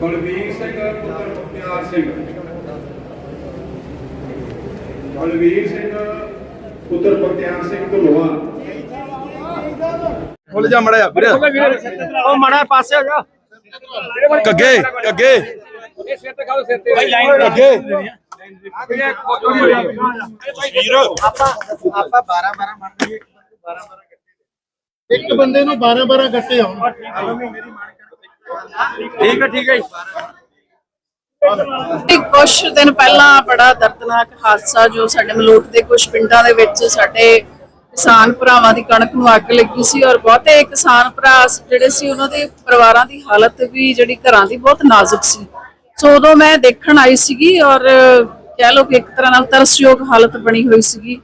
ਬਲਵੀਰ ਸਿੰਘ ਪੁੱਤਰ ਮੁਖਤਿਆਰ ਸਿੰਘ ਬਲਵੀਰ ਸਿੰਘ ਪੁੱਤਰ ਮੁਖਤਿਆਰ ਸਿੰਘ ਢੋਲਵਾ ਖੁੱਲ ਜਾ ਮੜਿਆ ਵੀਰੇ। ਉਹ ਮਾੜਾ ਪਾਸੇ ਹੋ ਜਾ। ਅੱਗੇ ਅੱਗੇ ਇਹ ਸਿਰ ਤੇ ਖਾਓ ਸਿਰ ਤੇ। ਭਾਈ ਲਾਈਨ ਅੱਗੇ ਇੱਕ ਬੰਦੇ ਨੂੰ 12 12 ਗੱਟੇ ਆਉਣ। ਠੀਕ ਹੈ ਠੀਕ ਹੈ ਕੁਝ ਦਿਨ ਪਹਿਲਾਂ ਬੜਾ ਦਰਦਨਾਕ ਹਾਦਸਾ ਜੋ ਸਾਡੇ ਮਲੋਟ ਦੇ ਕੁਝ ਪਿੰਡਾਂ ਦੇ ਵਿੱਚ ਸਾਡੇ ਕਿਸਾਨ ਭਰਾਵਾਂ ਦੀ ਕਣਕ ਨੂੰ ਅੱਗ ਲੱਗੀ ਸੀ ਔਰ ਬਹੁਤੇ ਕਿਸਾਨ ਭਰਾ ਜਿਹੜੇ ਸੀ ਉਹਨਾਂ ਦੇ ਪਰਿਵਾਰਾਂ ਦੀ ਹਾਲਤ ਵੀ ਜਿਹੜੀ ਘਰਾਂ ਦੀ ਬਹੁਤ ਨਾਜ਼ੁਕ ਸੀ। ਸੋ ਉਦੋਂ ਮੈਂ ਦੇਖਣ ਆਈ ਸੀਗੀ ਔਰ ਕਹਿ ਲਓ ਕਿ ਇੱਕ ਤਰ੍ਹਾਂ ਨਾਲ ਤਰਸਯੋਗ ਹਾਲਤ ਬਣੀ ਹੋਈ ਸੀਗੀ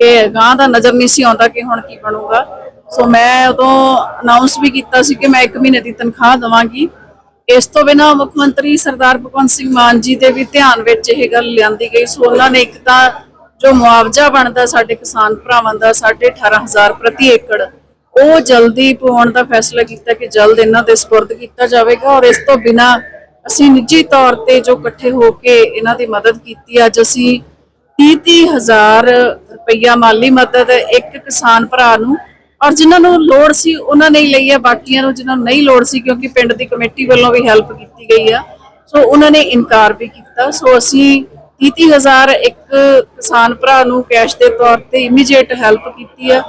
ਕਿ ਗਾਂ ਦਾ ਨਜ਼ਰ ਨਹੀਂ ਸੀ ਆਉਂਦਾ ਕਿ ਹੁਣ ਕੀ ਬਣੂਗਾ। ਸੋ ਮੈਂ ਉਦੋਂ ਅਨਾਉਂਸ ਵੀ ਕੀਤਾ ਸੀ ਕਿ ਮੈਂ 1 ਮਹੀਨੇ ਦੀ ਤਨਖਾਹ ਦਵਾਂਗੀ। ਇਸ ਤੋਂ ਬਿਨਾਂ ਮੁੱਖ ਮੰਤਰੀ ਸਰਦਾਰ ਭਗਵੰਤ ਸਿੰਘ ਮਾਨ ਜੀ ਦੇ ਵੀ ਧਿਆਨ ਵਿੱਚ ਇਹ ਗੱਲ ਲਿਆਂਦੀ ਗਈ। ਸੋ ਉਹਨਾਂ ਨੇ ਇੱਕ ਤਾਂ ਜੋ ਮੁਆਵਜ਼ਾ ਬਣਦਾ ਸਾਡੇ ਕਿਸਾਨ ਭਰਾਵਾਂ ਦਾ 18500 ਪ੍ਰਤੀ ਏਕੜ, ਉਹ ਜਲਦੀ ਪਾਉਣ ਦਾ ਫੈਸਲਾ ਕੀਤਾ ਕਿ ਜਲਦ ਇਹਨਾਂ ਦੇ ਸਪੁਰਦ ਕੀਤਾ ਜਾਵੇਗਾ ਔਰ ਇਸ ਤੋਂ ਬਿਨਾਂ ਅਸੀਂ ਨਿੱਜੀ ਤੌਰ ਤੇ ਜੋ ਇਕੱਠੇ ਹੋ ਕੇ ਇਹਨਾਂ ਦੀ ਮਦਦ ਕੀਤੀ, ਅੱਜ ਅਸੀਂ 30 ਹਜ਼ਾਰ ਰੁਪਈਆ ਮਾਲੀ ਮਦਦ ਇੱਕ ਕਿਸਾਨ ਭਰਾ ਨੂੰ ਔਰ ਜਿਨ੍ਹਾਂ ਨੂੰ ਲੋੜ ਸੀ ਉਹਨਾਂ ਨੇ ਹੀ ਲਈ ਹੈ, ਬਾਕੀਆਂ ਨੂੰ ਜਿਨ੍ਹਾਂ ਨੂੰ ਨਹੀਂ ਲੋੜ ਸੀ ਕਿਉਂਕਿ ਪਿੰਡ ਦੀ ਕਮੇਟੀ ਵੱਲੋਂ ਵੀ ਹੈਲਪ ਕੀਤੀ ਗਈ ਆ। ਸੋ ਉਹਨਾਂ ਨੇ ਇਨਕਾਰ ਵੀ ਕੀਤਾ। ਸੋ ਅਸੀਂ 30000 ਇੱਕ ਕਿਸਾਨ ਭਰਾ ਨੂੰ ਕੈਸ਼ ਦੇ ਤੌਰ ਤੇ ਇਮੀਡੀਏਟ ਹੈਲਪ ਕੀਤੀ ਹੈ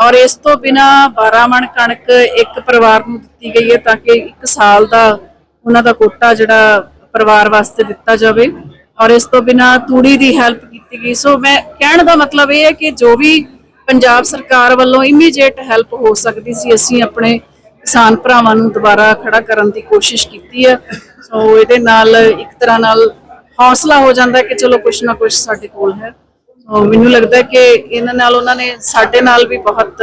ਔਰ ਇਸ ਤੋਂ ਬਿਨਾ 12 ਮਣ ਕਣਕ ਇੱਕ ਪਰਿਵਾਰ ਨੂੰ ਦਿੱਤੀ ਗਈ ਹੈ ਤਾਂ ਕਿ ਇੱਕ ਸਾਲ ਦਾ ਉਹਨਾਂ ਦਾ ਕੋਟਾ ਜਿਹੜਾ ਪਰਿਵਾਰ ਵਾਸਤੇ ਦਿੱਤਾ ਜਾਵੇ ਔਰ ਇਸ ਤੋਂ ਬਿਨਾ ਤੂੜੀ ਦੀ ਹੈਲਪ ਕੀਤੀ ਗਈ। ਸੋ ਮੈਂ ਕਹਿਣ ਦਾ ਮਤਲਬ ਇਹ ਹੈ ਕਿ ਜੋ ਵੀ ਪੰਜਾਬ ਸਰਕਾਰ ਵੱਲੋਂ ਇਮੀਡੀਏਟ ਹੈਲਪ ਹੋ ਸਕਦੀ ਸੀ, ਅਸੀਂ ਆਪਣੇ ਕਿਸਾਨ ਭਰਾਵਾਂ ਨੂੰ ਦੁਬਾਰਾ ਖੜਾ ਕਰਨ ਦੀ ਕੋਸ਼ਿਸ਼ ਕੀਤੀ ਹੈ। ਸੋ ਇਹਦੇ ਨਾਲ ਇੱਕ ਤਰ੍ਹਾਂ ਨਾਲ ਹੌਸਲਾ ਹੋ ਜਾਂਦਾ ਕਿ ਚਲੋ ਕੁਝ ਨਾ ਕੁਝ ਸਾਡੇ ਕੋਲ ਹੈ। ਸੋ ਮੈਨੂੰ ਲੱਗਦਾ ਕਿ ਇਹਨਾਂ ਨਾਲ ਉਹਨਾਂ ਨੇ ਸਾਡੇ ਨਾਲ ਵੀ ਬਹੁਤ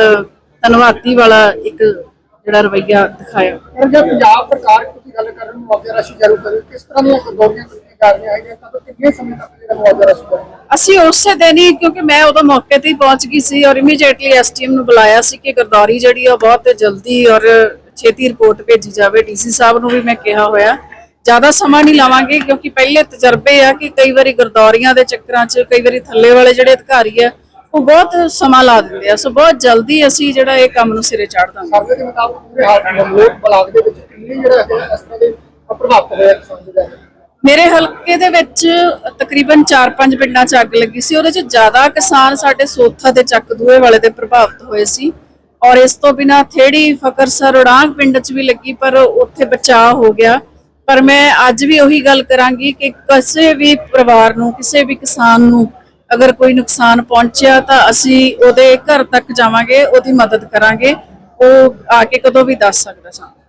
ਧੰਨਵਾਦੀ ਵਾਲਾ ਇੱਕ ਜਿਹੜਾ ਰਵੱਈਆ ਦਿਖਾਇਆ। ਪਰ ਜੇ ਪੰਜਾਬ ਸਰਕਾਰ ਤੁਸੀਂ ਗੱਲ ਕਰ ਰਹੇ ਹੋ ਮੁਆਵਜ਼ਾ ਰਾਸ਼ੀ ਜਾਰੀ ਕਰੇ ਕਿਸ ਤਰ੍ਹਾਂ ਦੀਆਂ ਗੌਰੀਆਂ ਤੁਸੀਂ ਕਰ ਰਹੇ ਹੈਗੇ ਤਾਂ ਕਿੰਨੇ ਸਮੇਂ ਤੱਕ ਜਿਹੜਾ ਮੁਆਵਜ਼ਾ ਰਾਸ਼ੀ ਕਰੇਗਾ ਅਸੀਂ ਉਸੇ ਦਿਨ ਹੀ ਕਿਉਂਕਿ ਮੈਂ ਉਦੋਂ ਮੌਕੇ ਤੇ ਹੀ ਪਹੁੰਚ ਗਈ ਸੀ ਔਰ ਇਮੀਡੀਏਟਲੀ ਐਸਟੀਐਮ ਨੂੰ ਬੁਲਾਇਆ ਸੀ ਕਿ ਗਰਦੌਰੀ ਜਿਹੜੀ ਆ ਬਹੁਤ ਜਲਦੀ ਔਰ ਛੇਤੀ ਰਿਪੋਰਟ ਭੇਜੀ ਜਾਵੇ। ਡੀਸੀ ਸਾਹਿਬ ਨੂੰ ਵੀ ਮੈਂ ਕਿਹਾ ਹੋਇਆ। ਜ਼ਿਆਦਾ ਸਮਾਂ ਨਹੀਂ ਲਾਵਾਂਗੇ ਕਿਉਂਕਿ ਪਹਿਲੇ ਤਜਰਬੇ ਆ ਕਿ ਕਈ ਵਾਰੀ ਗਰਦੌਰੀਆਂ ਦੇ ਚੱਕਰਾਂ 'ਚ ਕਈ ਵਾਰੀ ਥੱਲੇ ਵਾਲੇ ਜਿਹੜੇ ਅਧਿਕਾਰੀ ਆ ਉਹ ਬਹੁਤ ਸਮਾਂ ਲਾ ਦਿੰਦੇ ਆ। ਸੋ ਬਹੁਤ ਜਲਦੀ ਅਸੀਂ ਜਿਹੜਾ ਇਹ ਕੰਮ ਨੂੰ ਸਿਰੇ ਚਾੜ ਦਾਂਗੇ। ਸਰਵੇ ਦੇ ਮੁਤਾਬਕ ਪੂਰੇ ਹਾਲ ਮਲੋਟ ਬਲਾਕ ਦੇ ਵਿੱਚ ਕਿੰਨੇ ਜਿਹੜਾ ਇਸ ਤਰ੍ਹਾਂ ਦੇ ਪ੍ਰਭਾਵਿਤ ਹੋਏ ਕਿਸਾਨ ਜਿਹੜੇ? ਮੇਰੇ ਹਲਕੇ ਦੇ ਵਿੱਚ ਤਕਰੀਬਨ 4-5 ਪਿੰਡਾਂ 'ਚ ਅੱਗ ਲੱਗੀ ਸੀ। ਉਹਦੇ 'ਚ ਜ਼ਿਆਦਾ ਕਿਸਾਨ ਸਾਡੇ ਸੋਥਾ ਤੇ ਚੱਕ ਦੂਏ ਵਾਲੇ ਦੇ ਪ੍ਰਭਾਵਿਤ ਹੋਏ ਸੀ। ਔਰ ਇਸ ਤੋਂ ਬਿਨਾ ਥੇੜੀ ਫਕਰਸਰ ਉਡਾਂਗ ਪਿੰਡ 'ਚ ਵੀ ਲੱਗੀ ਪਰ ਉੱਥੇ ਬਚਾਅ ਹੋ ਗਿਆ। ਪਰ ਮੈਂ ਅੱਜ ਵੀ ਉਹੀ ਗੱਲ ਕਰਾਂਗੀ ਕਿ ਕਿਸੇ ਵੀ ਪਰਿਵਾਰ ਨੂੰ, ਕਿਸੇ ਵੀ ਕਿਸਾਨ ਨੂੰ ਅਗਰ ਕੋਈ ਨੁਕਸਾਨ ਪਹੁੰਚਿਆ ਤਾਂ ਅਸੀਂ ਉਹਦੇ ਘਰ ਤੱਕ ਜਾਵਾਂਗੇ, ਉਹਦੀ ਮਦਦ ਕਰਾਂਗੇ। ਉਹ ਆ ਕੇ ਕਦੋਂ ਵੀ ਦੱਸ ਸਕਦਾ ਸਾਨੂੰ।